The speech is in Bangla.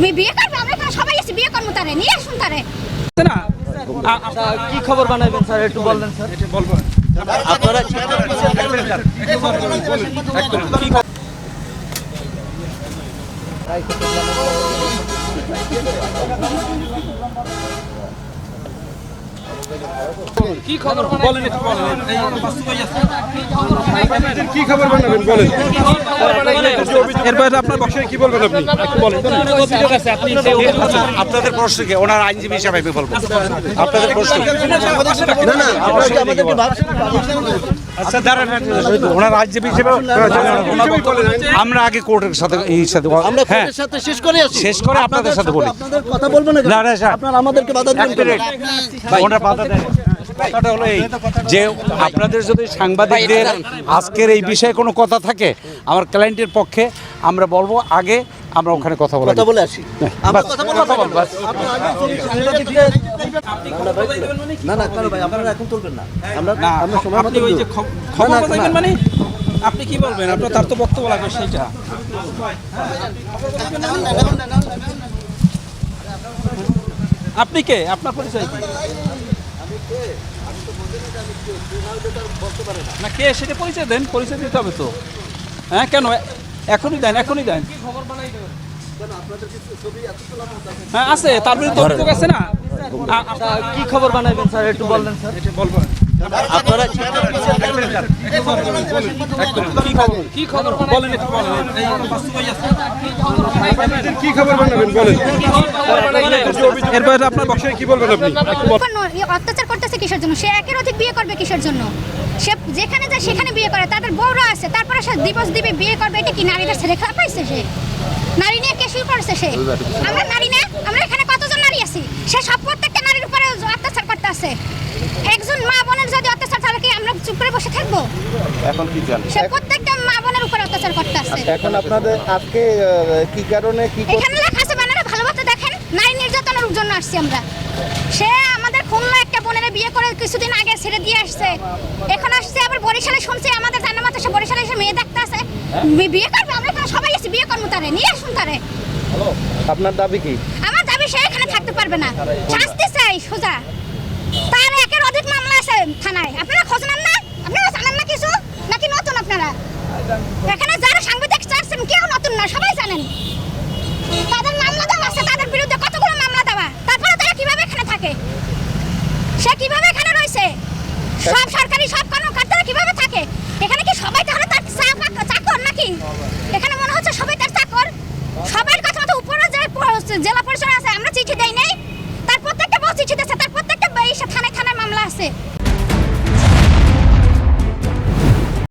বি- বিয়ে করবে? আমরা তো সবাই এসে বিয়ে করব তারে। নিয়ে আসুন তারে। না কি খবর বানাবেন স্যার? একটু বলবেন স্যার। আপনারা কি খবর বলেন। কি খবর বানাবেন বলেন এরপরে আপনার কি বলবেন আপনি? বলেন। আপনাদের প্রশ্ন কি? ওনার আইনজীবী হিসাবে আমি বলব। আপনাদের প্রশ্ন না না আপনারা কি আমাদেরকে ভাবছেন আচ্ছা দাঁড়ান ওনার আইনজীবী হিসেবে আমরা আগে কোর্টের সাথে এই সাথে আমরা হ্যাঁ। কোর্টের সাথে শেষ করে শেষ করে আপনাদের সাথে বলি। কথা বলব না না, না, আপনারা আমাদেরকে বাধা দিবেন ওনার বাধা দেন কথাটা হলো এই যে আপনাদের যদি সাংবাদিকদের আজকের এই বিষয়ে কোনো কথা থাকে আমার ক্লায়েন্টের পক্ষে আমরা বলব আগে আমরা ওখানে কথা বলা কথা বলে আসি। আমরা কথা বলব কথা বল, বাস। আপনারা আগে সাংবাদিকদের- না না কেন ভাই আপনারা এখন তুলবেন না। আমরা আমরা সময় আপনি মতো ওই যে খবর। মানে? আপনি কি বলবেন? আপনার তার তো বক্তব্য লাগবে সেইটা। আপনি কে? আপনার পরিচয় কি? না কে সেটা পরিচয় দেন পরিচয় দিতে হবে তো। হ্যাঁ কেন? এখনই দেন এখনই দেন। হ্যাঁ আছে তার বিরুদ্ধে অভিযোগ আছে না? কি খবর বানাবেন স্যার একটু বলবেন স্যার। আপনারা কি খবর? কি খবর বলেন? কি খবর বানাবেন? বলেন। এরপরে আপনার বক্তব্য কি বলবেন আপনি? অত্যাচার করতেছে কিসের জন্য? সে একের অধিক বিয়ে করবে কিসের জন্য? সে যেখানে যায় সেখানে বিয়ে করে তাদের বউরা আছে তারপরে সে দিবস দিবে বিয়ে করবে এটা কি নারীদের ছেড়ে খারাপ পাইছে সে? নারী নিয়ে কে শুরু করেছে সে? আমরা নারী না আমরা এখানে কতজন নারী আছি? সে সব প্রত্যেকটা নারীর উপরে অত্যাচার করতে আছে একজন মা বোনের যদি অত্যাচার তাহলে কি আমরা চুপ করে বসে থাকব? এখন কি জানেন সে প্রত্যেকটা মা বোনের উপরে অত্যাচার করতে আছে এখন আপনাদের আজকে কি কারণে কি এখানে লেখা আছে ব্যানারে ভালোবাসা দেখেন নারী নির্যাতনের জন্য আসছি আমরা। সে আমাদের খুলনা একটা বোনের বিয়ে করে কিছুদিন আগে ছেড়ে দিয়ে আসছে। এখন আসছে আবার বরিশালে শুনছি আমাদের জানা মতো সে বরিশালে এসে মেয়ে দেখতে আছে বি- বিয়ে করবে? আমরা এখানে সবাই আছি বিয়ে করব তারে নিয়ে আসুন তারে। আপনার দাবি কি? আমার দাবি সে এখানে থাকতে পারবে না। শাস্তি চাই সোজা তার একের অধিক মামলা আছে থানায় আপনারা খোঁজ নেন না আপনারা জানেন না কিছু নাকি নতুন আপনারা এখানে যারা সাংবাদিক চাচ্ছেন, কেউ নতুন না, সবাই জানেন। তাদের মামলা দেওয়া আছে, তাদের বিরুদ্ধে কতগুলো মামলা দেওয়া? তারপরে তারা কীভাবে এখানে থাকে? সে কীভাবে এখানে রয়েছে? সব সরকারি, সব কর্মকর্তারা কীভাবে থাকে? এখানে কি সবাই তাহলে তার চাকর নাকি? এখানে মনে হচ্ছে সবাই তার চাকর। সবার কথা মতো উপরে যে জেলা পরিষদ আছে, আমরা চিঠি দেই নাই।